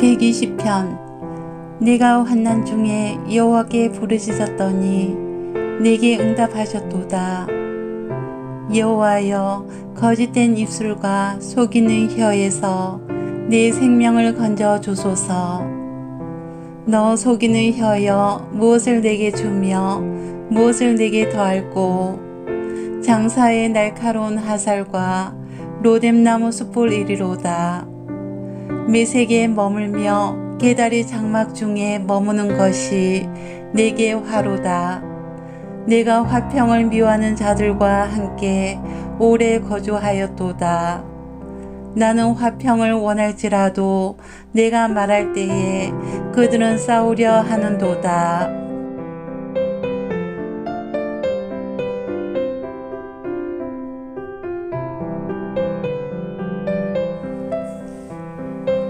120편 내가 환난 중에 여호와께 부르짖었더니 내게 응답하셨도다. 여호와여 거짓된 입술과 속이는 혀에서 내 생명을 건져 주소서. 너 속이는 혀여 무엇을 내게 주며 무엇을 내게 더할꼬 장사의 날카로운 화살과 로뎀나무 숲을 이리로다. 메색에 머물며 계다리 장막 중에 머무는 것이 내게 화로다. 내가 화평을 미워하는 자들과 함께 오래 거주하였도다. 나는 화평을 원할지라도 내가 말할 때에 그들은 싸우려 하는도다.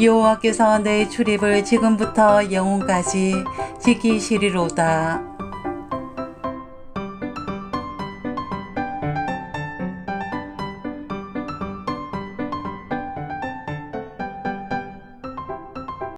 여호와께서 내 출입을 지금부터 영혼까지 지키시리로다